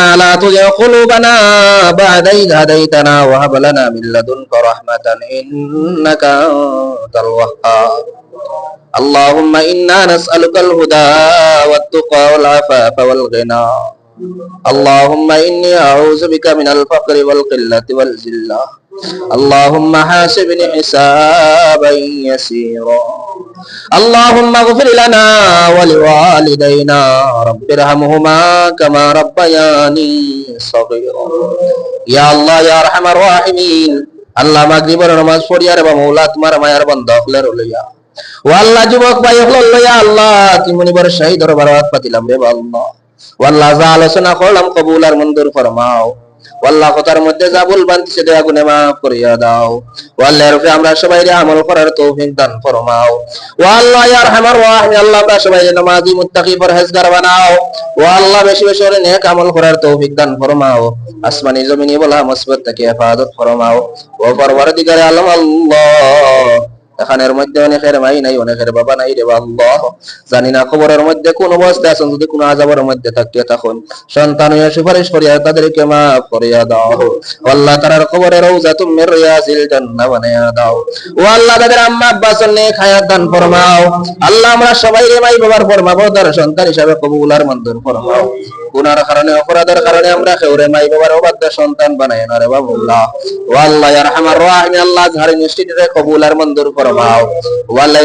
ربنا لا تزغ قلوبنا بعد إذ هديتنا وهب لنا من لدنك رحمة إنك أنت الوهاب. اللهم إنا نسألك الهدى والتقى والعفاف والغنى. اللهم إني أعوذ بك من الفقر والقلة والذلة اللهم حاسبني حسابا يسيرا. اللهم اغفر لنا ولوالدينا رب ارحمهما كما ربياني صغيرا يا الله يا ارحم الراحمين আল্লাহ মাগরিবের নামাজ পড়িয়া রে মৌলা তোমার মায়ার বন্ধ হলের লইয়া ও আল্লাহ যুবক ভাই হল লইয়া আল্লাহ তুমি বড় শাহী দরবারাত পাতিলাম রে আল্লাহ ও আল্লাহ যা আলোচনা করলাম কবুল আর মঞ্জুর ফরমাও ও আল্লাহ কথার মধ্যে যা ভুল বান্তিছে দেয়া গুনে মাফ করিয়া দাও। ও আল্লাহ রূপে আমরা সবাই আমল করার তৌফিক দান ফরমাও। আল্লাহ ইয়ার হামার ওয়াহি, আল্লাহ, আমরা সবাই নামাজি, মুত্তাকি, পরহেজগার বানাও। ও আল্লাহ বেশি বেশি করে নেক আমল করার তৌফিক দান ফরমাও। আসমানি জমিনি বলা মুসিবত থেকে হেফাজত ফরমাও। ও পরবর্তীকারে আলম আল্লাহ এখানের মধ্যে অনেকের মাই নাই, অনেকের বাবা নাই রে আল্লাহ জানি না খবরের মধ্যে কোন অবস্থা আছেন, যদি কোন আজাবের মধ্যে থাকিয়ে তখন সন্তান সুপারিশ করিয়া তাদেরকে মাফ করিয়া দাও। আল্লাহ তারার খবরের রওজা তুমি রিয়াজিল জান্নাহ বানাইয়া দাও। ও আল্লাহ তাদের আম্মা আব্বা সন্নে খায়াত দান ফরমাও। আল্লাহ আমরা সবাই রে মাই বাবার ফরমাবো তার সন্তান হিসাবে কবুল আর ফরমাও। গুনার কারণে, অপরাধের কারণে আমরা কেউরে মাই বাবার অবাধ্য সন্তান বানাই না রে বাবুল্লাহ। ও আল্লাহ ইয়ার হামার রাহিম, আল্লাহ ঝাড়ি আর মঞ্জুর ফরমাও। ও আল্লাহ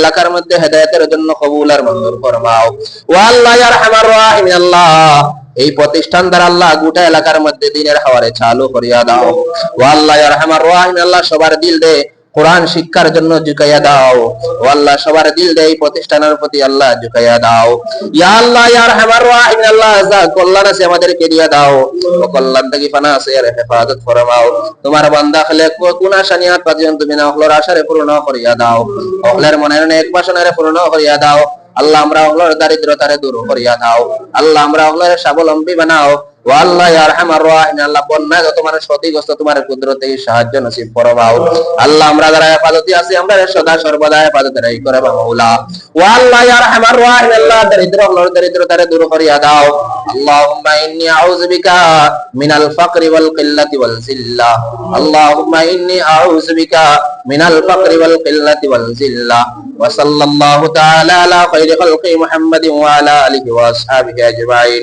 এলাকার মধ্যে হেদায়েতের জন্য কবুল আর মঞ্জুর ফরমাও। ও আল্লাহ ইয়ার হামার রাহিম আল্লাহ। এই প্রতিষ্ঠান দ্বারা আল্লাহ গোটা এলাকার মধ্যে দিনের হাওয়ারে চালু করিয়া দাও। ও আল্লাহ ইয়ার হামার রাহিম আল্লাহ সবার দিল দে। কোরআন শিক্ষার জন্য ঝুঁকাইয়া দাও। ও আল্লাহ সবার দিল দেয়, প্রতিষ্ঠানের প্রতি আল্লাহ ঝুঁকাইয়া দাও। ইয়া আল্লাহ ইয়ার হামার রাহিম আল্লাহ, যা কল্যাণ আছে আমাদেরকে দিয়া দাও। ও কল্যাণ থেকে ফানা আছে আর হেফাজত ফরমাও। তোমার বান্দা হলে কোন আশানিয়াত পাজন তুমি না হলর আশারে পূর্ণ করিয়া দাও। হলের মনের নেক বাসনারে পূর্ণ করিয়া দাও। আল্লাহ আমরা হলর দারিদ্রতারে দূর করিয়া দাও। আল্লাহ আমরা হলর স্বাবলম্বী বানাও। আল্লাহ আরহামার রাহিম আল্লাহ বন্যা যত মানুষ ক্ষতিগ্রস্ত তোমার কুদরতে সাহায্য নসিব ফরমাও আল্লাহ, আমরা যারা হেফাজতে আছি, আমরা সদা সর্বদা হেফাজতে রাই করে মাওলা। ও আল্লাহ আরহামার রাহিম আল্লাহ দরিদ্র হলর দরিদ্রতারে দূর করিয়া দাও। আল্লাহুম্মা ইন্নী আউযু বিকা মিনাল ফাকরি ওয়াল কিল্লাতি ওয়াল জিল্লা। আল্লাহুম্মা ইন্নী আউযু বিকা মিনাল ফাকরি ওয়াল কিল্লাতি ওয়াল জিল্লা। ওয়া সাল্লাল্লাহু তাআলা আলা খাইরি খালকি মুহাম্মাদিন ওয়া আলা আলিহি ওয়া আসহাবিহি আজমাইন।